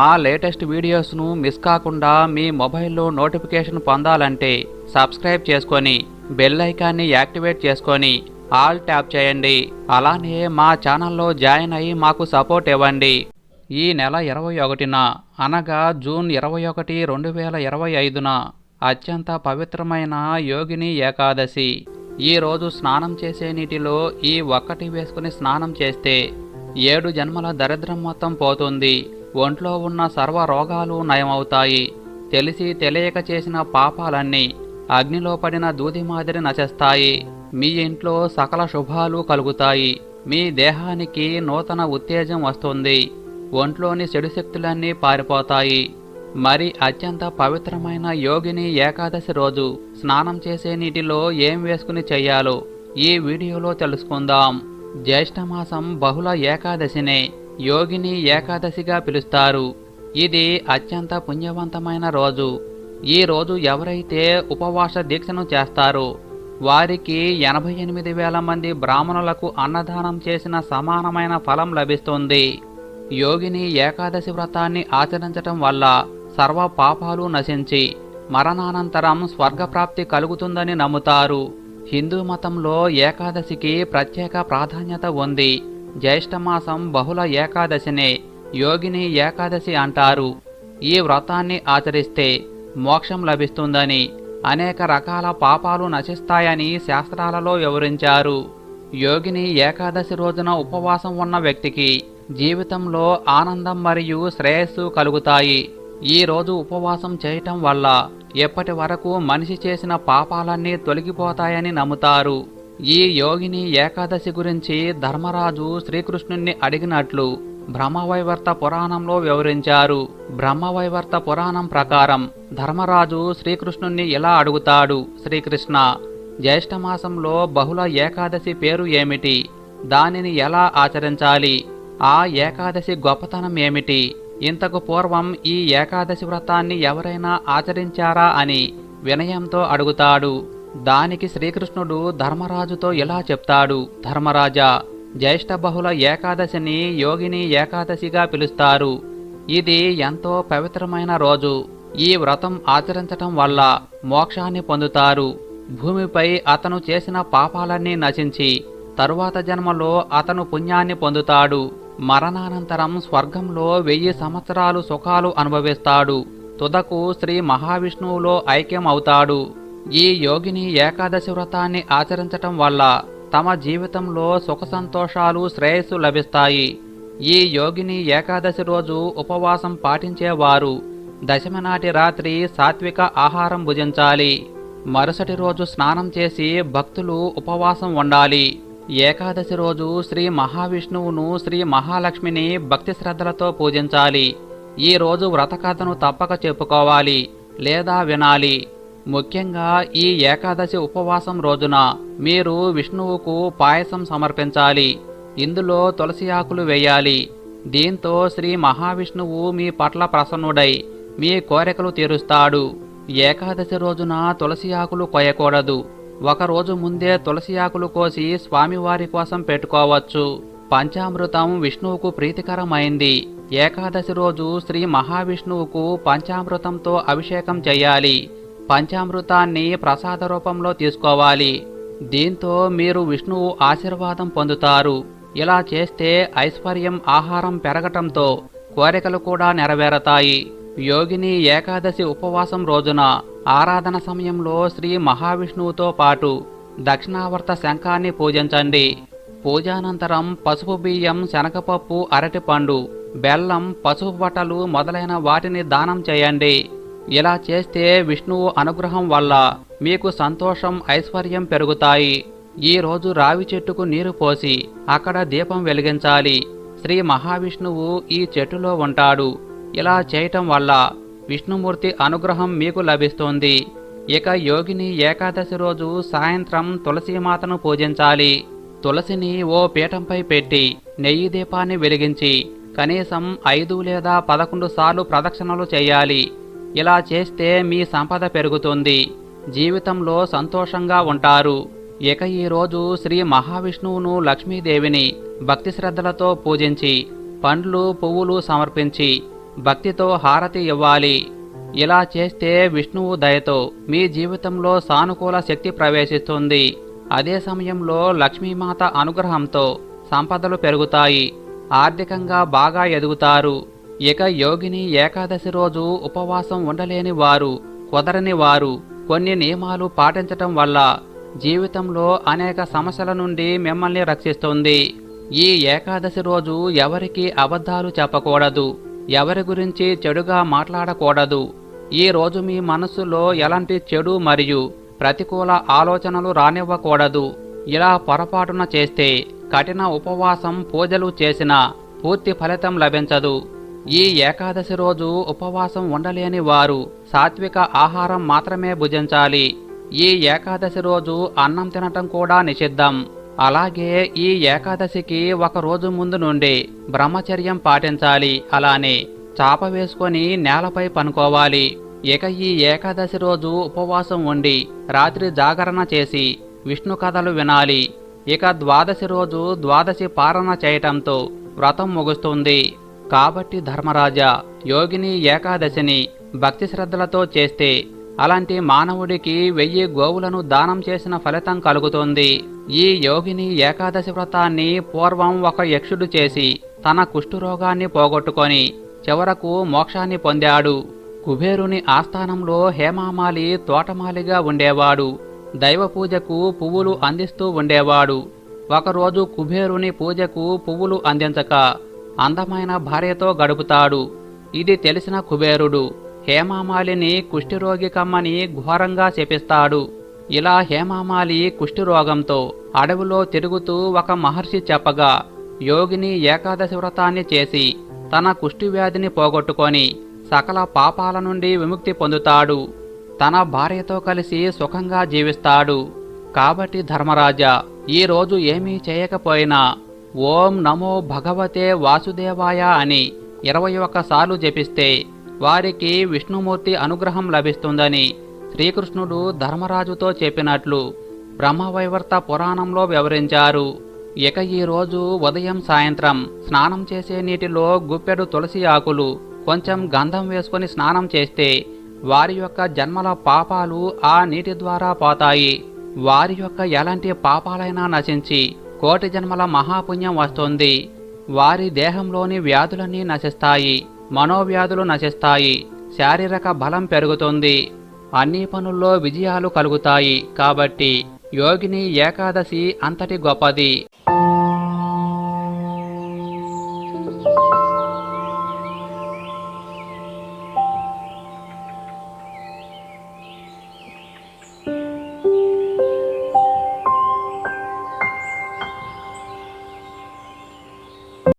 మా latest వీడియోస్ను miss కాకుండా మీ మొబైల్లో నోటిఫికేషన్ పొందాలంటే సబ్స్క్రైబ్ చేసుకొని బెల్ ఐకాన్ని యాక్టివేట్ చేసుకొని ఆల్ ట్యాప్ చేయండి. అలానే మా ఛానల్లో జాయిన్ అయ్యి మాకు సపోర్ట్ ఇవ్వండి. ఈ నెల ఇరవై ఒకటిన అనగా జూన్ ఇరవై ఒకటి రెండు వేల ఇరవై ఐదున అత్యంత పవిత్రమైన యోగిని ఏకాదశి. ఈరోజు స్నానం చేసే నీటిలో ఈ ఒక్కటి వేసుకుని స్నానం చేస్తే ఏడు జన్మల దరిద్రం మొత్తం పోతుంది. ఒంట్లో ఉన్న సర్వ రోగాలు నయమవుతాయి. తెలిసి తెలియక చేసిన పాపాలన్నీ అగ్నిలో పడిన దూది మాదిరి నశిస్తాయి. మీ ఇంట్లో సకల శుభాలు కలుగుతాయి. మీ దేహానికి నూతన ఉత్తేజం వస్తుంది. ఒంట్లోని శక్తులన్నీ పారిపోతాయి. మరి అత్యంత పవిత్రమైన యోగిని ఏకాదశి రోజు స్నానం చేసే నీటిలో ఏం వేసుకుని చెయ్యాలో ఈ వీడియోలో తెలుసుకుందాం. జ్యేష్ఠమాసం బహుళ ఏకాదశినే. యోగిని ఏకాదశిగా పిలుస్తారు. ఇది అత్యంత పుణ్యవంతమైన రోజు. ఈ రోజు ఎవరైతే ఉపవాస దీక్షను చేస్తారో వారికి ఎనభై ఎనిమిది వేల మంది బ్రాహ్మణులకు అన్నదానం చేసిన సమానమైన ఫలం లభిస్తుంది. యోగిని ఏకాదశి వ్రతాన్ని ఆచరించటం వల్ల సర్వ పాపాలు నశించి మరణానంతరం స్వర్గప్రాప్తి కలుగుతుందని నమ్ముతారు. హిందూ మతంలో ఏకాదశికి ప్రత్యేక ప్రాధాన్యత ఉంది. జ్యేష్ఠమాసం బహుళ ఏకాదశినే యోగిని ఏకాదశి అంటారు. ఈ వ్రతాన్ని ఆచరిస్తే మోక్షం లభిస్తుందని అనేక రకాల పాపాలు నశిస్తాయని శాస్త్రాలలో వివరించారు. యోగిని ఏకాదశి రోజున ఉపవాసం ఉన్న వ్యక్తికి జీవితంలో ఆనందం మరియు శ్రేయస్సు కలుగుతాయి. ఈ రోజు ఉపవాసం చేయటం వల్ల ఎప్పటి వరకు మనిషి చేసిన పాపాలన్నీ తొలగిపోతాయని నమ్ముతారు. ఈ యోగిని ఏకాదశి గురించి ధర్మరాజు శ్రీకృష్ణుణ్ణి అడిగినట్లు బ్రహ్మవైవర్త పురాణంలో వివరించారు. బ్రహ్మవైవర్త పురాణం ప్రకారం ధర్మరాజు శ్రీకృష్ణుణ్ణి ఇలా అడుగుతాడు? శ్రీకృష్ణ జ్యేష్ఠమాసంలో బహుళ ఏకాదశి పేరు ఏమిటి? దానిని ఎలా ఆచరించాలి? ఆ ఏకాదశి గొప్పతనం ఏమిటి? ఇంతకు పూర్వం ఈ ఏకాదశి వ్రతాన్ని ఎవరైనా ఆచరించారా అని వినయంతో అడుగుతాడు. దానికి శ్రీకృష్ణుడు ధర్మరాజుతో ఇలా చెప్తాడు? ధర్మరాజా జ్యేష్ఠ బహుళ ఏకాదశిని యోగిని ఏకాదశిగా పిలుస్తారు. ఇది ఎంతో పవిత్రమైన రోజు. ఈ వ్రతం ఆచరించటం వల్ల మోక్షాన్ని పొందుతారు. భూమిపై అతను చేసిన పాపాలన్నీ నశించి తరువాత జన్మలో అతను పుణ్యాన్ని పొందుతాడు. మరణానంతరం స్వర్గంలో వెయ్యి సంవత్సరాలు సుఖాలు అనుభవిస్తాడు. తుదకు శ్రీ మహావిష్ణువులో ఐక్యం అవుతాడు ఈ యోగిని ఏకాదశి వ్రతాన్ని ఆచరించటం వల్ల తమ జీవితంలో సుఖ సంతోషాలు శ్రేయస్సు లభిస్తాయి. ఈ యోగిని ఏకాదశి రోజు ఉపవాసం పాటించేవారు దశమి నాటి రాత్రి సాత్విక ఆహారం భుజించాలి. మరుసటి రోజు స్నానం చేసి భక్తులు ఉపవాసం ఉండాలి. ఏకాదశి రోజు శ్రీ మహావిష్ణువును శ్రీ మహాలక్ష్మిని భక్తి శ్రద్ధలతో పూజించాలి. ఈ రోజు వ్రతకథను తప్పక చెప్పుకోవాలి లేదా వినాలి. ముఖ్యంగా ఈ ఏకాదశి ఉపవాసం రోజున మీరు విష్ణువుకు పాయసం సమర్పించాలి. ఇందులో తులసి ఆకులు వేయాలి. దీంతో శ్రీ మహావిష్ణువు మీ పట్ల ప్రసన్నుడై మీ కోరికలు తీరుస్తాడు. ఏకాదశి రోజున తులసి ఆకులు కొయ్యకూడదు ఒకరోజు ముందే తులసి ఆకులు కోసి స్వామివారి కోసం పెట్టుకోవచ్చు. పంచామృతం విష్ణువుకు ప్రీతికరమైంది. ఏకాదశి రోజు శ్రీ మహావిష్ణువుకు పంచామృతంతో అభిషేకం చేయాలి. పంచామృతాన్ని ప్రసాద రూపంలో తీసుకోవాలి. దీంతో మీరు విష్ణువు ఆశీర్వాదం పొందుతారు. ఇలా చేస్తే ఐశ్వర్యం ఆహారం పెరగటంతో కోరికలు కూడా నెరవేరతాయి. యోగిని ఏకాదశి ఉపవాసం రోజున ఆరాధన సమయంలో శ్రీ మహావిష్ణువుతో పాటు దక్షిణావర్త శంఖాన్ని పూజించండి. పూజానంతరం పసుపు బియ్యం శనగపప్పు అరటిపండు బెల్లం పసుపు బట్టలు మొదలైన వాటిని దానం చేయండి. ఇలా చేస్తే విష్ణువు అనుగ్రహం వల్ల మీకు సంతోషం ఐశ్వర్యం పెరుగుతాయి. ఈ రోజు రావి చెట్టుకు నీరు పోసి అక్కడ దీపం వెలిగించాలి. శ్రీ మహావిష్ణువు ఈ చెట్టులో ఉంటాడు. ఇలా చేయటం వల్ల విష్ణుమూర్తి అనుగ్రహం మీకు లభిస్తుంది. ఇక యోగిని ఏకాదశి రోజు సాయంత్రం తులసీమాతను పూజించాలి. తులసిని ఓ పీఠంపై పెట్టి నెయ్యి దీపాన్ని వెలిగించి కనీసం ఐదు లేదా పదకొండు సార్లు ప్రదక్షిణలు చేయాలి. ఇలా చేస్తే మీ సంపద పెరుగుతుంది. జీవితంలో సంతోషంగా ఉంటారు. ఇక ఈరోజు శ్రీ మహావిష్ణువును లక్ష్మీదేవిని భక్తి శ్రద్ధలతో పూజించి పండ్లు పువ్వులు సమర్పించి భక్తితో హారతి ఇవ్వాలి. ఇలా చేస్తే విష్ణువు దయతో మీ జీవితంలో సానుకూల శక్తి ప్రవేశిస్తుంది. అదే సమయంలో లక్ష్మీమాత అనుగ్రహంతో సంపదలు పెరుగుతాయి. ఆర్థికంగా బాగా ఎదుగుతారు. ఇక యోగిని ఏకాదశి రోజు ఉపవాసం ఉండలేని వారు కుదరని వారు కొన్ని నియమాలు పాటించటం వల్ల జీవితంలో అనేక సమస్యల నుండి మిమ్మల్ని రక్షిస్తుంది. ఈ ఏకాదశి రోజు ఎవరికి అబద్ధాలు చెప్పకూడదు ఎవరి గురించి చెడుగా మాట్లాడకూడదు. ఈ రోజు మీ మనస్సులో ఎలాంటి చెడు మరియు ప్రతికూల ఆలోచనలు రానివ్వకూడదు. ఇలా పొరపాటున చేస్తే కఠిన ఉపవాసం పూజలు చేసినా పూర్తి ఫలితం లభించదు. ఈ ఏకాదశి రోజు ఉపవాసం ఉండలేని వారు సాత్విక ఆహారం మాత్రమే భుజించాలి. ఈ ఏకాదశి రోజు అన్నం తినటం కూడా నిషిద్ధం. అలాగే ఈ ఏకాదశికి ఒక రోజు ముందు నుండి బ్రహ్మచర్యం పాటించాలి. అలానే చాప వేసుకొని నేలపై పనుకోవాలి. ఇక ఈ ఏకాదశి రోజు ఉపవాసం ఉండి రాత్రి జాగరణ చేసి విష్ణు కథలు వినాలి. ఇక ద్వాదశి రోజు ద్వాదశి పారణ చేయటంతో వ్రతం ముగుస్తుంది. కాబట్టి ధర్మరాజా యోగిని ఏకాదశిని భక్తి శ్రద్ధలతో చేస్తే అలాంటి మానవుడికి వెయ్యి గోవులను దానం చేసిన ఫలితం కలుగుతుంది. ఈ యోగిని ఏకాదశి వ్రతాన్ని పూర్వం ఒక యక్షుడు చేసి తన కుష్ఠురోగాన్ని పోగొట్టుకొని చివరకు మోక్షాన్ని పొందాడు. కుబేరుని ఆస్థానంలో హేమామాలి తోటమాలిగా ఉండేవాడు. దైవ పూజకు పువ్వులు అందిస్తూ ఉండేవాడు. ఒకరోజు కుబేరుని పూజకు పువ్వులు అందించక అందమైన భార్యతో గడుపుతాడు. ఇది తెలిసిన కుబేరుడు హేమామాలిని కుష్ఠిరోగి కమ్మని ఘోరంగా శపిస్తాడు. ఇలా హేమామాలి కుష్ఠిరోగంతో అడవిలో తిరుగుతూ ఒక మహర్షి చెప్పగా యోగిని ఏకాదశి వ్రతాన్ని చేసి తన కుష్ఠివ్యాధిని పోగొట్టుకొని సకల పాపాల నుండి విముక్తి పొందుతాడు. తన భార్యతో కలిసి సుఖంగా జీవిస్తాడు. కాబట్టి ధర్మరాజా ఈ రోజు ఏమీ చేయకపోయినా ఓం నమో భగవతే వాసుదేవాయ అని ఇరవై ఒక్కసార్లు జపిస్తే వారికి విష్ణుమూర్తి అనుగ్రహం లభిస్తుందని శ్రీకృష్ణుడు ధర్మరాజుతో చెప్పినట్లు బ్రహ్మవైవర్త పురాణంలో వివరించారు. ఇక ఈరోజు ఉదయం సాయంత్రం స్నానం చేసే నీటిలో గుప్పెడు తులసి ఆకులు కొంచెం గంధం వేసుకొని స్నానం చేస్తే వారి యొక్క జన్మల పాపాలు ఆ నీటి ద్వారా పోతాయి. వారి యొక్క ఎలాంటి పాపాలైనా నశించి కోటి జన్మల మహాపుణ్యం వస్తుంది. వారి దేహంలోని వ్యాధులన్నీ నశిస్తాయి. మనోవ్యాధులు నశిస్తాయి. శారీరక బలం పెరుగుతుంది. అన్ని పనుల్లో విజయాలు కలుగుతాయి. కాబట్టి యోగిని ఏకాదశి అంతటి గొప్పది.